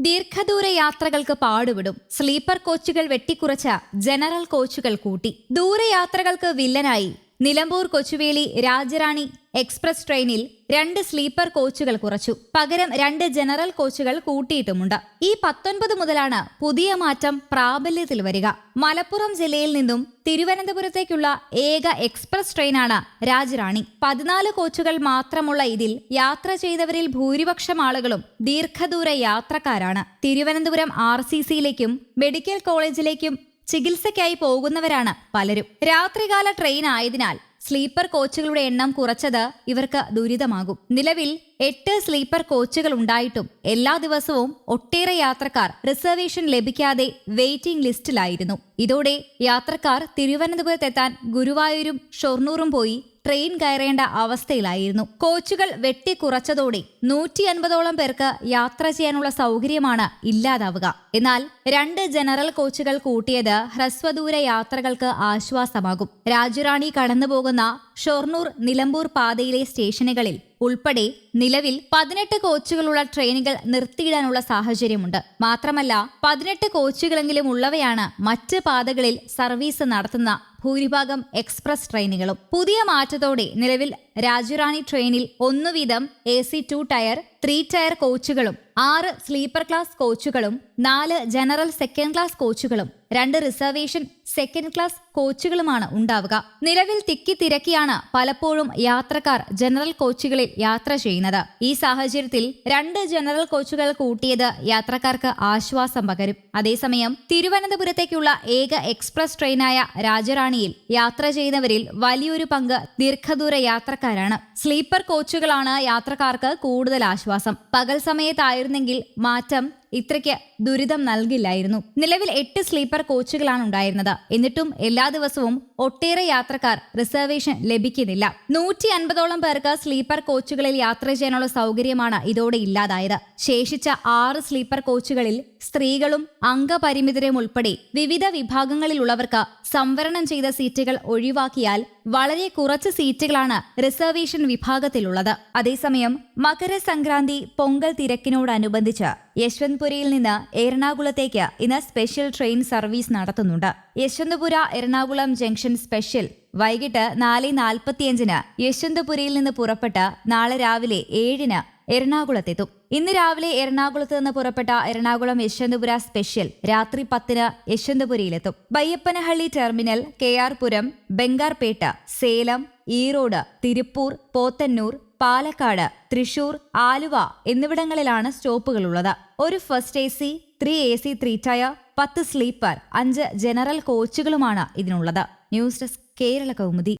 ദീർഘദൂര യാത്രകൾക്ക് പാടുവിടും സ്ലീപ്പർ കോച്ചുകൾ വെട്ടിക്കുറച്ച ജനറൽ കോച്ചുകൾ കൂട്ടി. ദൂരയാത്രകൾക്ക് വില്ലനായി നിലമ്പൂർ കൊച്ചുവേളി രാജറാണി എക്സ്പ്രസ് ട്രെയിനിൽ രണ്ട് സ്ലീപ്പർ കോച്ചുകൾ കുറച്ചു. പകരം രണ്ട് ജനറൽ കോച്ചുകൾ കൂട്ടിയിട്ടുമുണ്ട്. ഈ പത്തൊൻപത് മുതലാണ് പുതിയ മാറ്റം പ്രാബല്യത്തിൽ വരിക. മലപ്പുറം ജില്ലയിൽ നിന്നും തിരുവനന്തപുരത്തേക്കുള്ള ഏക എക്സ്പ്രസ് ട്രെയിനാണ് രാജറാണി. പതിനാല് കോച്ചുകൾ മാത്രമുള്ള ഇതിൽ യാത്ര ചെയ്തവരിൽ ഭൂരിപക്ഷം ആളുകളും ദീർഘദൂര യാത്രക്കാരാണ്. തിരുവനന്തപുരം ആർ സി സിയിലേക്കും മെഡിക്കൽ കോളേജിലേക്കും ചികിത്സയ്ക്കായി പോകുന്നവരാണ് പലരും. രാത്രികാല ട്രെയിൻ ആയതിനാൽ സ്ലീപ്പർ കോച്ചുകളുടെ എണ്ണം കുറച്ചത് ഇവർക്ക് ദുരിതമാകും. നിലവിൽ എട്ട് സ്ലീപ്പർ കോച്ചുകൾ ഉണ്ടായിട്ടും എല്ലാ ദിവസവും ഒട്ടേറെ യാത്രക്കാർ റിസർവേഷൻ ലഭിക്കാതെ വെയിറ്റിംഗ് ലിസ്റ്റിലായിരുന്നു ഇതോടെ യാത്രക്കാർ തിരുവനന്തപുരത്തെത്താൻ ഗുരുവായൂരും ഷൊർണൂറും പോയി ട്രെയിൻ കയറേണ്ട അവസ്ഥയിലായിരുന്നു. കോച്ചുകൾ വെട്ടിക്കുറച്ചതോടെ നൂറ്റി അൻപതോളം പേർക്ക് യാത്ര ചെയ്യാനുള്ള സൗകര്യമാണ് ഇല്ലാതാവുക. എന്നാൽ രണ്ട് ജനറൽ കോച്ചുകൾ കൂട്ടിയത് ഹ്രസ്വദൂര യാത്രകൾക്ക് ആശ്വാസമാകും. രാജുറാണി കടന്നുപോകുന്ന ഷൊർണൂർ നിലമ്പൂർ പാതയിലെ സ്റ്റേഷനുകളിൽ ഉൾപ്പെടെ നിലവിൽ പതിനെട്ട് കോച്ചുകളുള്ള ട്രെയിനുകൾ നിർത്തിയിടാനുള്ള സാഹചര്യമുണ്ട്. മാത്രമല്ല പതിനെട്ട് കോച്ചുകളെങ്കിലും ഉള്ളവയാണ് മറ്റ് പാതകളിൽ സർവീസ് നടത്തുന്ന ഭൂരിഭാഗം എക്സ്പ്രസ് ട്രെയിനുകളും പുതിയ മാറ്റത്തോടെ നിലവിൽ രാജുറാണി ട്രെയിനിൽ ഒന്നു വീതം A C two tier three tier കോച്ചുകളും ആറ് സ്ലീപ്പർ ക്ലാസ് കോച്ചുകളും നാല് ജനറൽ സെക്കൻഡ് ക്ലാസ് കോച്ചുകളും രണ്ട് റിസർവേഷൻ സെക്കൻഡ് ക്ലാസ് കോച്ചുകളുമാണ് ഉണ്ടാവുക. നിലവിൽ തിക്കി തിരക്കിയാണ് പലപ്പോഴും യാത്രക്കാർ ജനറൽ കോച്ചുകളിൽ യാത്ര ചെയ്യുന്നത്. ഈ സാഹചര്യത്തിൽ രണ്ട് ജനറൽ കോച്ചുകൾ കൂട്ടിയത് യാത്രക്കാർക്ക് ആശ്വാസം പകരും. അതേസമയം തിരുവനന്തപുരത്തേക്കുള്ള ഏക എക്സ്പ്രസ് ട്രെയിനായ രാജറാണിയിൽ യാത്ര ചെയ്യുന്നവരിൽ വലിയൊരു പങ്ക് ദീർഘദൂര യാത്രക്കാരാണ് സ്ലീപ്പർ കോച്ചുകളാണ് യാത്രക്കാർക്ക് കൂടുതൽ ആശ്വാസം. പകൽ സമയത്തായിരുന്നെങ്കിൽ മാറ്റം ഇത്രയ്ക്ക് ദുരിതം നൽകില്ലായിരുന്നു. നിലവിൽ എട്ട് സ്ലീപ്പർ കോച്ചുകളാണ് ഉണ്ടായിരുന്നത്. എന്നിട്ടും എല്ലാ ദിവസവും ഒട്ടേറെ യാത്രക്കാർ റിസർവേഷൻ ലഭിക്കുന്നില്ല. നൂറ്റി അൻപതോളം പേർക്ക് സ്ലീപ്പർ കോച്ചുകളിൽ യാത്ര ചെയ്യാനുള്ള സൗകര്യമാണ് ഇതോടെ ഇല്ലാതായത്. ശേഷിച്ച ആറ് സ്ലീപ്പർ കോച്ചുകളിൽ സ്ത്രീകളും അംഗപരിമിതരും ഉൾപ്പെടെ വിവിധ വിഭാഗങ്ങളിലുള്ളവർക്ക് സംവരണം ചെയ്ത സീറ്റുകൾ ഒഴിവാക്കിയാൽ വളരെ കുറച്ച് സീറ്റുകളാണ് റിസർവേഷൻ വിഭാഗത്തിലുള്ളത്. അതേസമയം മകരസംക്രാന്തി പൊങ്കൽ തിരക്കിനോടനുബന്ധിച്ച് യശ്വന്ത്പുരയിൽ നിന്ന് എറണാകുളത്തേക്ക് ഇന്ന് സ്പെഷ്യൽ ട്രെയിൻ സർവീസ് നടത്തുന്നുണ്ട്. യശ്വന്തപുര എറണാകുളം ജംഗ്ഷൻ സ്പെഷ്യൽ വൈകിട്ട് നാല് നാൽപ്പത്തിയഞ്ചിന് യശ്വന്തപുരയിൽ നിന്ന് പുറപ്പെട്ട് നാളെ രാവിലെ ഏഴിന് എറണാകുളത്തെത്തും. ഇന്ന് രാവിലെ എറണാകുളത്ത് നിന്ന് പുറപ്പെട്ട എറണാകുളം യശ്വന്തപുര സ്പെഷ്യൽ രാത്രി പത്തിന് യശ്വന്തപുരയിലെത്തും. Baiyappanahalli terminal K R Puram Bangarpet Salem Erode Tiruppur Podanur Palakkad Thrissur Aluva എന്നിവിടങ്ങളിലാണ് സ്റ്റോപ്പുകളുള്ളത്. ഒരു first A C three A C three tier പത്ത് സ്ലീപ്പർ അഞ്ച് ജനറൽ കോച്ചുകളുമാണ് ഇതിനുള്ളത്. News desk Kerala Kaumudi.